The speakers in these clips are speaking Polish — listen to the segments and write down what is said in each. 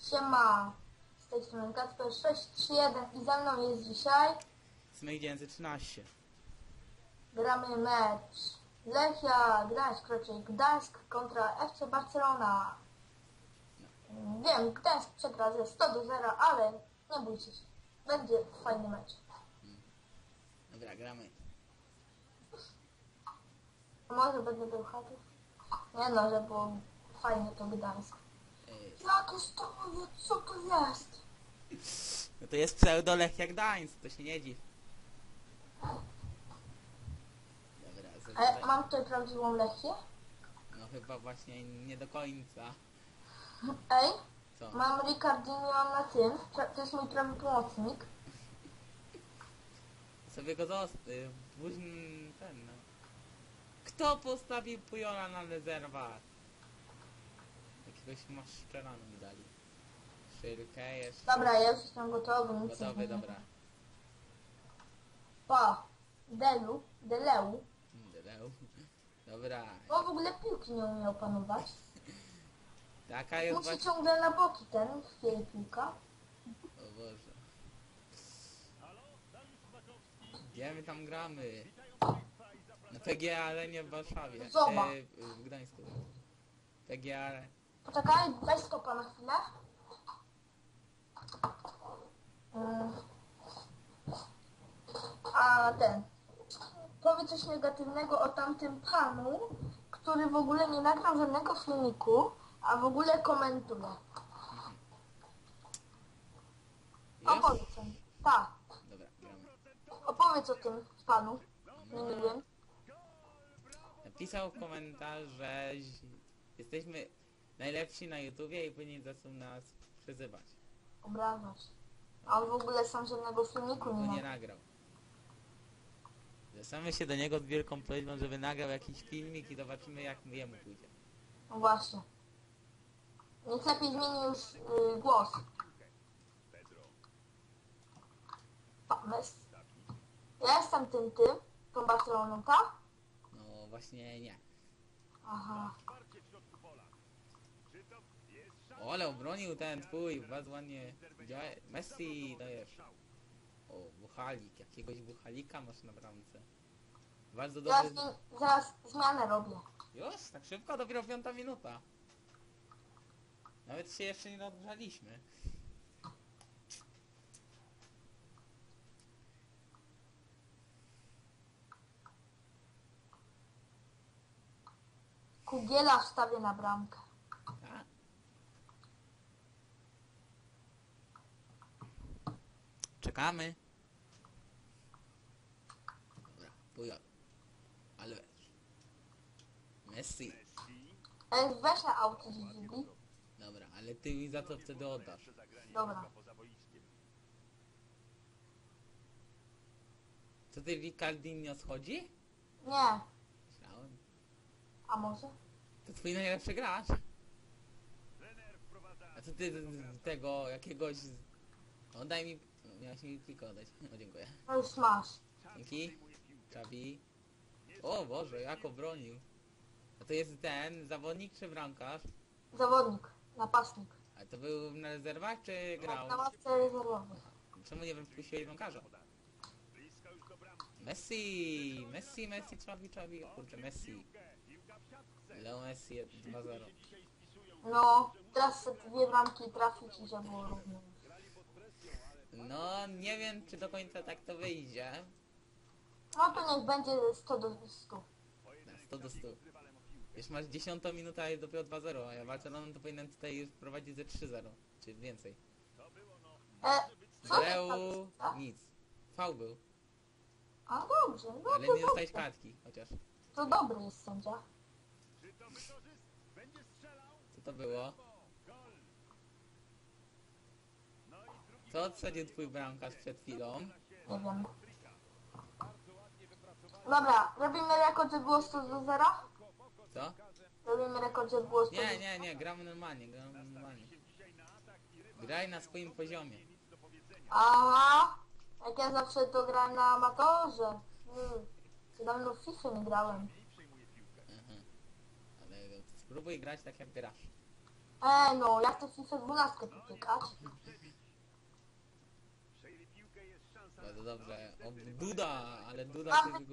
Siema, z tej strony Kacper 631 i ze mną jest dzisiaj Smyk 913. gramy mecz Lechia Gdańsk, raczej Gdańsk kontra FC Barcelona. Wiem, Gdańsk przegra ze 100 do 0, ale nie bójcie się. Będzie fajny mecz. Dobra, gramy. Może będę był chatów? Nie no, że było fajnie to Gdańsk. Ej, Jakie stoły, co to jest? No to jest pseudo Lechia Gdańsk, to się nie dziw. Dobra, E, mam tutaj prawdziwą Lechię? No chyba właśnie nie do końca. Ej, Co? mam Ricardinho na tym, pra- to jest mój prawy pomocnik. Sobie go zostaw. Później ten no. Kto postawił Pujola na rezerwat? Jakiegoś maszczeranu mi dali. Szyrkę jeszcze. Dobra, ja już jestem gotowy, nic nie Gotowy, zmienię. dobra. Pa, Delu, Deleu. Deleu. Dobra. On w ogóle piłki nie umiał panować. Taka jest Musi właśnie... ciągle na boki ten, chwieje piłka. O Boże. Gdzie my tam gramy? Na PGA Arenie w Warszawie. Zobacz. E, w Gdańsku. PGA Poczekaj, weź stopa na chwilę. A ten. Powiedz coś negatywnego o tamtym panu, który w ogóle nie nagrał żadnego filmiku, a w ogóle komentuje. Opowiedz. Tak. Dobra, gramy. Opowiedz o tym panu. Nie wiem. Napisał komentarz, że jesteśmy najlepsi na YouTubie i powinien zaczął nas przyzywać. Obrażasz. A on w ogóle sam żadnego filmiku Bo nie nie nagrał. nagrał. Zwracamy się do niego z wielką prośbą, żeby nagrał jakiś filmik i zobaczymy jak jemu pójdzie. No właśnie. Niech lepiej zmieni już y, głos. Pa, Messi. Ja jestem tym tym, tą Barceloną, tak? No właśnie nie. Aha. Ale obronił ten twój, bardzo ładnie działa. Messi dajesz. O, buchalik, jakiegoś buchalika masz na bramce. Bardzo Zaraz, dobry. nim- zaraz zmianę robię. Już? Tak szybko? Dopiero piąta minuta. Nawet się jeszcze nie odgrzaliśmy. Kugiela wstawię na bramkę. Czekamy. Dobra, Pujol. Ale. Messi. Ej, weź na auto. Dobra, ale ty mi za to wtedy oddasz. Dobra. Co ty Ricardinho schodzi? Nie. Myślałem. A może? To twój najlepszy gracz. A co ty z- z tego jakiegoś... Oddaj mi... Miałeś mi tylko oddać. O, dziękuję. No już masz. Dzięki. Czabi. O Boże, jak obronił. A to jest ten zawodnik czy bramkarz? Zawodnik. Napastnik. A to był na rezerwach czy grał? Na ławce rezerwowej. Czemu nie wypuściłeś bramkarza? Messi! Messi, Messi, Czabi, Czabi. O kurczę, Messi. Leo Messi 2-0. No, teraz te dwie bramki trafić i żeby było równo. No, nie wiem czy do końca tak to wyjdzie. No to niech będzie 100 do 100. Na 100 do 100. Już masz 10 minutę, a jest dopiero 2-0, a ja Barceloną to powinien tutaj już prowadzić ze 3-0, czy więcej. E, co ty Breu, tak? nic. V był, A dobrze, no ale to nie dostałeś dobrze. kartki, chociaż. To dobry jest sędzia. Co to było? Co odsadził twój bramkarz przed chwilą? Nie wiem. Dobra, robimy rekord, że było 100 do 0? Co? Robimy rekord, że było 100 do Nie, 0. nie, nie, gramy normalnie, gramy normalnie. Graj na swoim poziomie. Aha, jak ja zawsze to grałem na amatorze. Hmm. Dawno w FIFA nie grałem. Aha. Ale spróbuj grać tak jak grasz. Ej no, ja chcę FIFA 12 popykać. Bardzo dobrze. O, Duda, ale Duda Mam, się mam,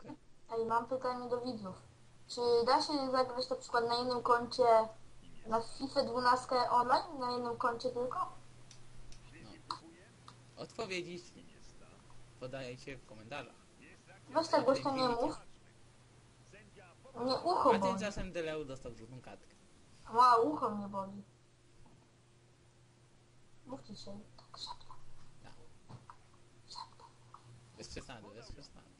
piłkę. ej, mam pytanie do widzów. Czy da się zagrać na przykład na innym koncie na FIFA 12 online? Na jednym koncie tylko? Odpowiedzi podajcie w komentarzach. Weź tak głośno nie mów. Mnie ucho A boli. tymczasem Deleu dostał żółtą kartkę. Ma ucho mnie boli. Mów ciszej. Tak szeptem. Tak. Szeptem. Bez przesady, bez przesady.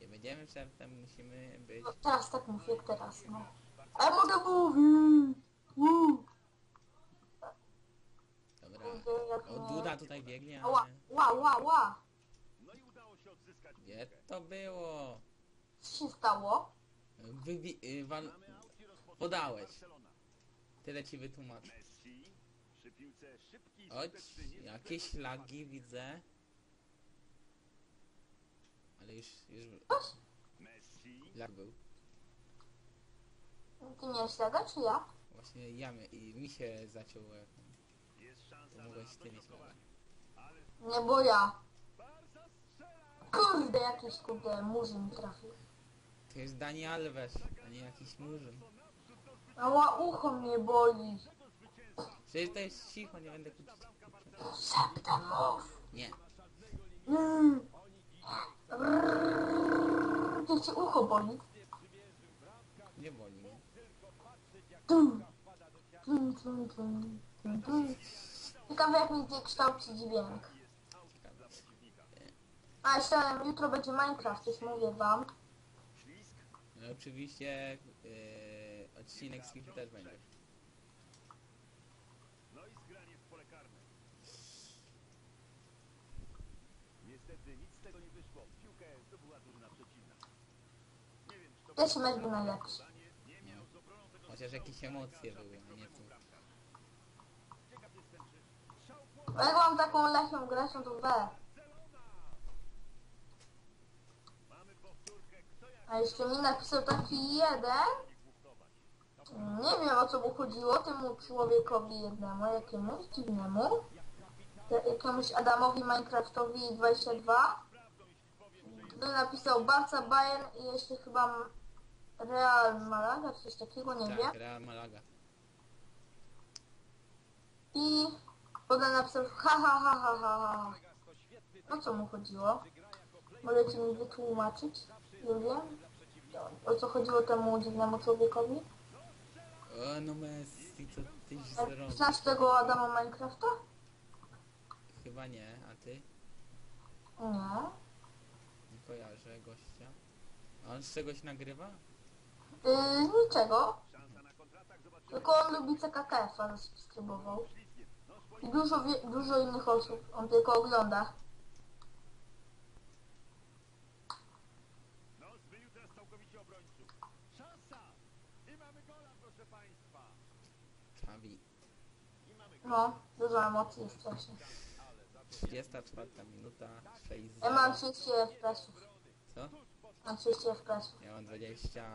Nie będziemy szeptem, musimy być... No, teraz tak mów jak teraz, no. A ja mogę mówić! Uuu. Dobra. O, Duda tutaj biegnie, Ała, ale... ła, ła, ła. Gdzie to było? Co się stało? Wybi... y, Wal... Podałeś. Tyle ci wytłumaczę. Chodź, jakieś lagi widzę. Ale już, już lag był. Ty miałeś laga, czy ja? Właśnie ja mi, i mi się zaciął jak To mogłeś ty mieć laga. Nie, bo ja. Kurde, jakiś kurde murzyn trafił. To jest Dani Alves, a nie jakiś murzyn. Ała, ucho mnie boli. Przecież to jest cicho, nie będę kłócić. Szeptem mów. Nie. Mm. Jak cię ucho boli? Nie boli. Tum. Tum, tum, tum, tum, tum. Ciekawe jak mi tutaj kształci dźwięk. A jeszcze jutro będzie Minecraft, już mówię wam. No oczywiście yy, odcinek z też będzie. Pierwszy mecz był najlepszy. No. Chociaż jakieś emocje były, a nie tu. A jak mam taką lechią grać, no to we. A jeszcze mi napisał taki jeden. Nie wiem o co mu chodziło, temu człowiekowi jednemu, jakiemuś dziwnemu. Jakiemuś Adamowi Minecraftowi 22. Który napisał Barca Bayern i jeszcze chyba Real Malaga, coś takiego, nie wiem. Tak, Real Malaga. I potem napisał ha ha ha ha ha ha. O co mu chodziło? Możecie mi wytłumaczyć? Nie wiem. O co chodziło temu dziwnemu człowiekowi? O no Messi, co tyś A zrobił? Znasz tego Adama Minecrafta? Chyba nie, a ty? Nie. Nie kojarzę gościa. A on z czegoś nagrywa? Yy, niczego. Tylko on lubi CKKF-a, zasubskrybował. I dużo, dużo innych osób. On tylko ogląda. No. No, dużo emocji jest strasznie. 34 minuta, 6 Ja mam 30 FPS-ów. Co? Mam 30 FPS-ów. Ja mam 29,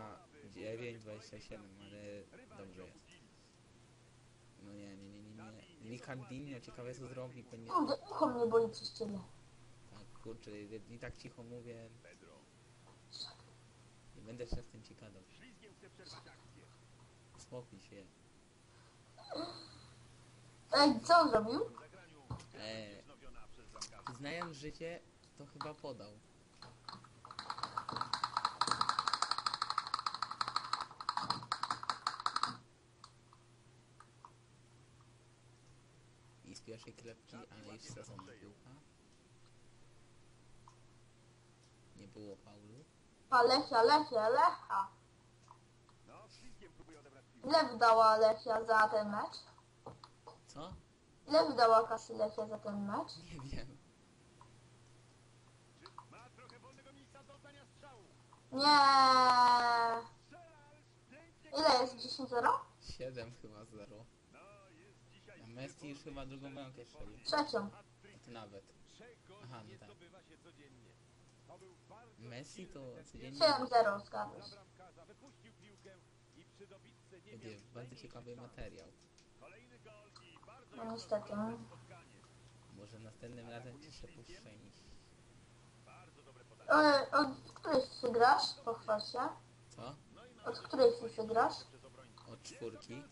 27, ale dobrze jest. No nie, nie, nie, nie, nie. Licardinho, ciekawe co zrobi, pewnie... Kurde, ucho mnie boli przez ciebie. Tak, kurczę, i, tak cicho mówię. Nie będę się z tym akcję. Spokój się. Ej, co on zrobił? Eee, znając życie, to chyba podał. Z pierwszej klepki, ale już sezon piłka. Nie było faulu. A Lechia, Lechia, Lecha. No, ślizgiem próbuje odebrać piłkę. Ile wydała Lechia za ten mecz? Co? Ile wydała kasy Lechia za ten mecz? Nie wiem. Ma trochę wolnego miejsca do oddania strzału? Nie. Pięknie. Ile jest? 10-0? 7 chyba 0. Messi już chyba drugą bramkę strzelił. Trzecią. Ty nawet. Aha, no nie tak. To był bardzo Messi to codziennie... 7-0, zgadza się. bramkarza. Wypuścił piłkę i przy dobitce Będzie bardzo ciekawy materiał. No niestety. spotkanie. Może następnym razem ci się podanie. E, od której grasz? Pochwal się. Co? Od której grasz? Od czwórki?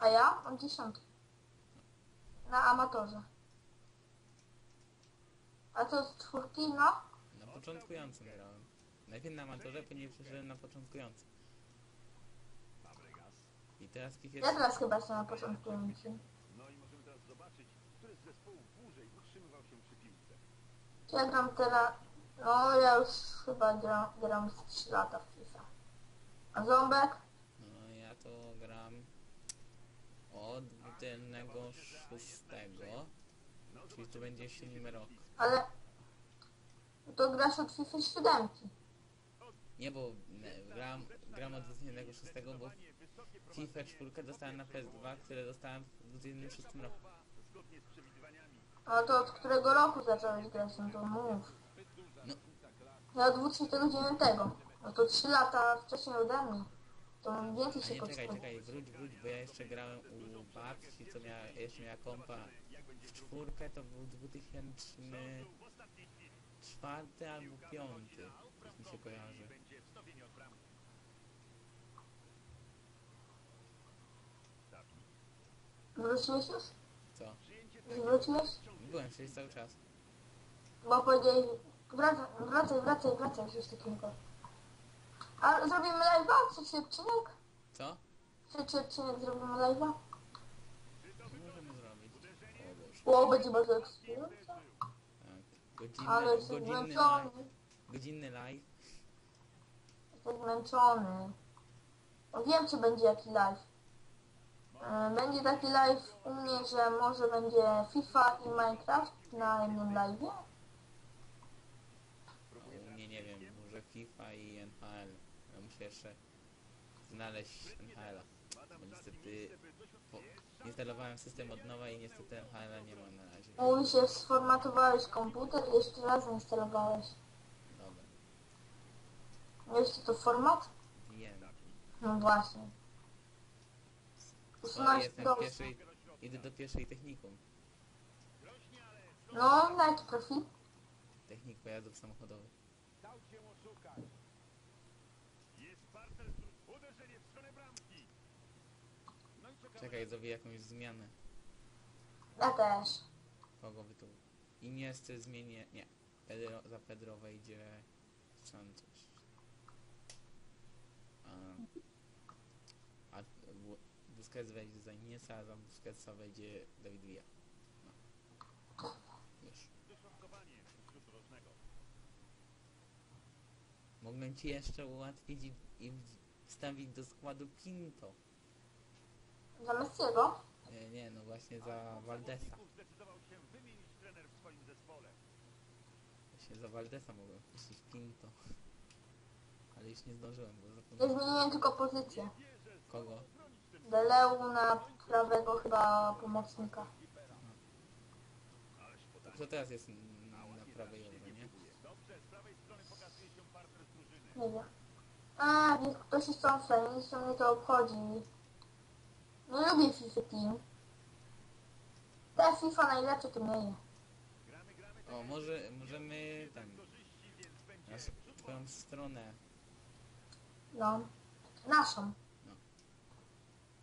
A ja? Od dziesiątki. Na amatorze. A to z czwórki, no? Na początkującym grałem. Najpierw na amatorze, później przeszedłem na początkujący. Fabregas. I teraz Ja jest... teraz chyba jestem na początkującym. No i możemy teraz zobaczyć, który z zespołów dłużej utrzymywał się przy piłce. Ja gram teraz... No, ja już chyba gram, gram z 3 lata w FIFA. A Ząbek? No ja to gram od 26, czyli to będzie 7 rok. Ale... To grasz od FIFA 7. Nie, bo ne, gram, gram od 26, bo FIFA 4 dostałem na PS2, które dostałem w 2006 roku. A to od którego roku zacząłeś grać? No to mów. No. Ja od 2009. No to 3 lata wcześniej ode mnie. To mam więcej A się nie, czekaj, czekaj, wróć, wróć, bo ja jeszcze grałem u babci, co miała, jeszcze miała kompa w czwórkę, to był 2004 albo 5, jak mi się kojarzy. Wróciłeś już? Co? Wróciłeś? Byłem przecież cały czas. Bo powiedzieli, wracaj, wracaj, wracaj, wracaj, coś takiego. A zrobimy live'a? Trzeci odcinek? Co? Trzeci odcinek zrobimy live'a? Możemy zrobić? O Boże. O, będzie bardzo ekscytujące. Tak. Ale Godzinny, jestem godzinny, zmęczony. godzinny live. Jestem zmęczony. No wiem, czy będzie jaki live. E, Będzie taki live u mnie, że może będzie FIFA i Minecraft na jednym live. A u mnie nie wiem, może FIFA i NHL. Jeszcze znaleźć NHL-a. Bo niestety po, instalowałem system od nowa i niestety NHL-a nie ma na razie. Mówi się, sformatowałeś komputer i jeszcze raz zainstalowałeś. Dobra, Wiesz co to format? wiem. No właśnie. Sorry, Usunąłeś jestem w pierwszej, idę do pierwszej technikum. No, na jaki profil? Technik pojazdów samochodowych. Dał się oszukać. Jest partner. z- Uderzenie w stronę bramki. No i czekamy. Czekaj, zrobię jakąś zmianę. Ja też. Kogo wy tu... Iniesty zmienię... Nie. Pedro, za Pedro wejdzie... Santos. A... A Bu- Busquets wejdzie za Iniesa, a za Busquetsa wejdzie David Villa. No. Już. Mogłem ci jeszcze ułatwić i, i wstawić do składu Pinto. Za Messiego? Nie, nie, no właśnie za Valdesa. Zawodników zdecydował się wymienić trener w swoim zespole. Właśnie za Valdesa mogłem puścić Pinto. Ale już nie zdążyłem, bo Ja zapomniałem. zmieniłem tylko pozycję. Kogo? Deleu na prawego chyba pomocnika. To kto teraz jest n- na prawej obronie? Dobrze, z prawej strony pokazuje się partner z drużyny. Nie wiem. A, niech ktoś jest offline, nic mnie to obchodzi. Nie lubię FIFA Team. Ta FIFA najlepsze to nie O, może, możemy więc będzie Nas, twoją stronę. No. Naszą.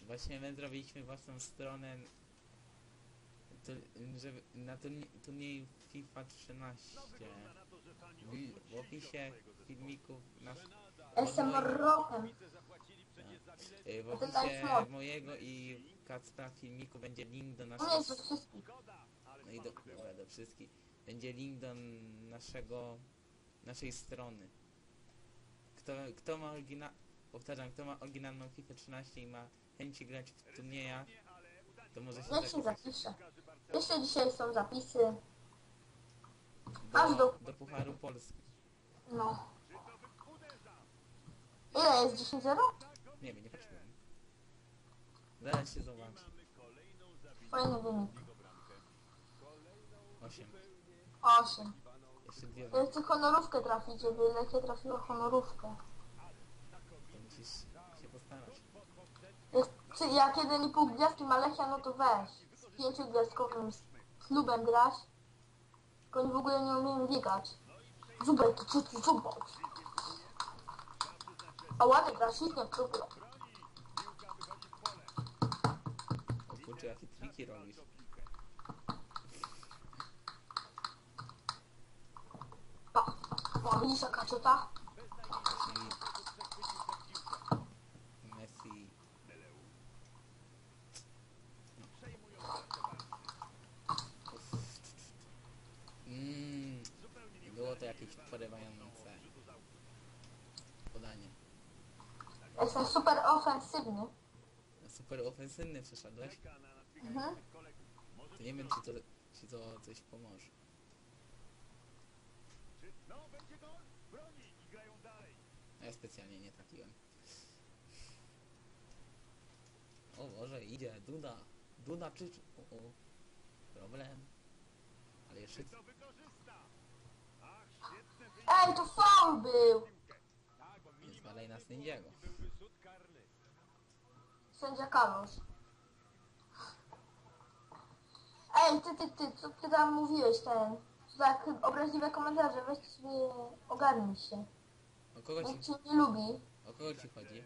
Właśnie my zrobiliśmy własną stronę tu, żeby, na turnie, turniej FIFA 13. na to, że fani W, w opisie filmików nasz, Jestem rokiem. W opisie mojego i Kacpra filmiku będzie link do. Szkoda, ale no i do, dobra, do wszystkich. Będzie link do naszego naszej strony. Kto, kto ma oryginal powtarzam, kto ma oryginalną FIFA 13 i ma chęci grać w turniejach, to może się Niech się zapisać zapisze. Jeszcze dzisiaj są zapisy. Aż do, do... Pucharu Polski. No. Ile jest? 10-0? Nie wiem, nie patrzyłem. Zaraz się zobaczy. Fajny wynik. 8. 8. Jeszcze dwie. Ja chcę honorówkę trafić, żeby Lechia trafiła honorówkę. To musisz się postarać. Czy jak 1,5 gwiazdki ma Lechia, no to weź. Z pięciogwiazdkowym s- klubem grać. Tylko oni w ogóle nie umieją biegać. Zubek, to co ty zubek? A ładnie gra, świetnie w klubie. Kurczę, jakie triki robisz. Ciota? Messi. Messi. Mmm, było to jakieś porywające podanie. Jestem super ofensywny. Super ofensywny przeszedłeś. Mhm. To nie wiem, czy to, czy to coś pomoże. No. Ja specjalnie nie trafiłem. O Boże, idzie, Duda. Duda czy... O, o. Problem. Ale jeszcze... Ej, to faul był! Nie zwalaj na sędziego. Sędzia Carlos. Ej, ty, ty, ty, co ty tam mówiłeś, ten... To tak obraźliwe komentarze, weź sobie ogarnij się. O kogo Nikt ci, cię nie lubi. o kogo ci chodzi?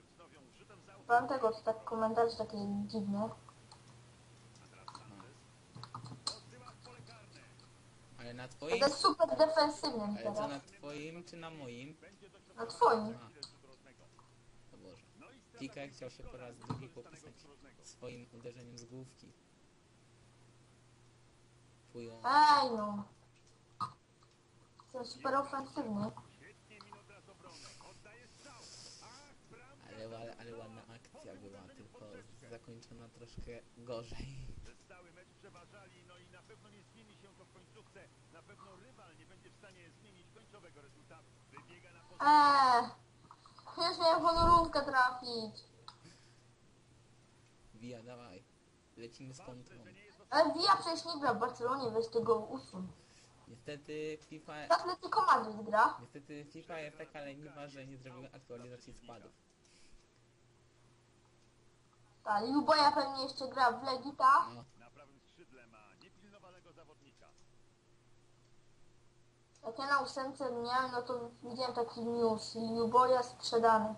Pan tego, to tak komentarze takie dziwne. Ale na To twoim... jest super defensywny Ale co teraz. na twoim czy na moim? Na twoim. A, Rzut rożnego. o Boże. No i strata Pika chciał się po raz drugi popisać swoim uderzeniem z główki. Fują. Ej no. Jestem super ofensywny. bramka. Ale, ale, ale ładna akcja była, tylko zakończona troszkę gorzej. Przez cały mecz przeważali, no i na pewno nie zmieni się to w końcówce. Na pewno rywal nie będzie w stanie zmienić końcowego rezultatu. Wybiega na pozycję. Eee. Już miałem honorówkę trafić. Wija, dawaj. Lecimy z kontrą. Ale Villa przecież nie gra w Barcelonie, weź tego usun. Niestety FIFA... W Atletico Madryt gra. Niestety FIFA jest taka leniwa, że nie zrobiły aktualizacji składów. Tak, Luboja pewnie jeszcze gra w Legita. No, Jak ja na ósemce miałem, no to widziałem taki news. Luboja sprzedany.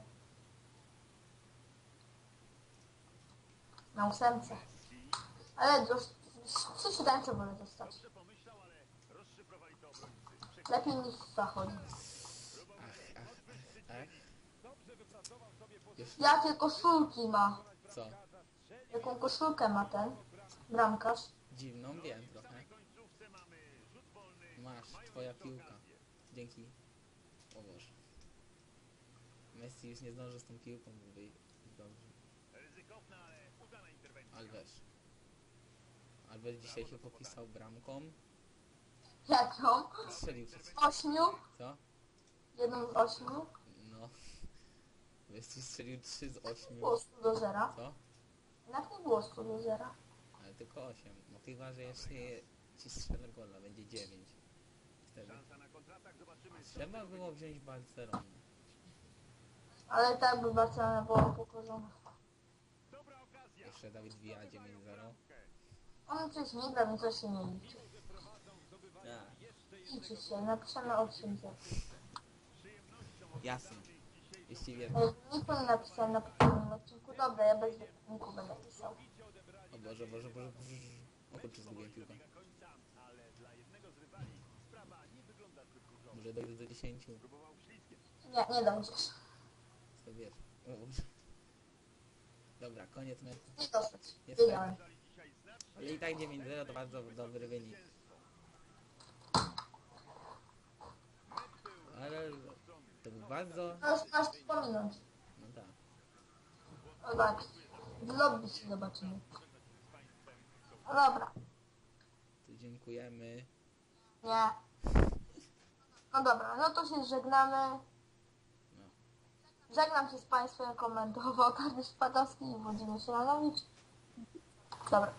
Na ósemce. Ale dos- przy siódemce wolę dostać. To. Lepiej niż ach, ach, ach. Już, Jakie koszulki ma? co? Jaką koszulkę ma ten bramkarz? Dziwną wiem trochę. końcówce mamy rzut wolny. Masz, twoja piłka. Dzięki. O Boże. Messi już nie zdąży z tą piłką, bo wy... Dobrze. Ryzykowna, ale udana interwencja. Alves. Alves dzisiaj się popisał bramką. Jaką? Strzelił przez... Ośmiu? Co? Jedną z ośmiu? No. Messi strzelił 3 z 8. Było 100 do zera. Co? Jednak nie było 100 do zera. Ale tylko 8. No chyba, że jeszcze je- ci strzelę gola, będzie 9. Wtedy. Trzeba było wziąć Barcelonę. Ale tak by Barcelona była pokorzona. Jeszcze Dawid Villa 9-0. On przecież nie gra, więc to się nie liczy. Tak. Liczy się, napiszemy 8 0 Jasne. Jeśli wiem. Ej, Nikt nie napisał na poprzednim odcinku. Dobra, ja bez wyniku będę pisał. O Boże, Boże, Boże, Boże. O kurczę, zgubiłem piłkę. Może dojdę do 10. Próbował ślizgiem. Nie, nie dojdziesz. Co wiesz. O Boże. Dobra, koniec meczu. Nie dostać. Nie Wiedziałem. Dali dzisiaj znacznie Ale i tak 9-0 to bardzo dobry wynik. Ale to był bardzo... Masz, masz wspominać. No tak. Zobacz. Lobby się zobaczymy. No dobra. To dziękujemy. Nie. No dobra, no to się żegnamy. No. Żegnam się z Państwem, komentował Dariusz Padowski i Włodzimierz Szymanowicz. Dobra.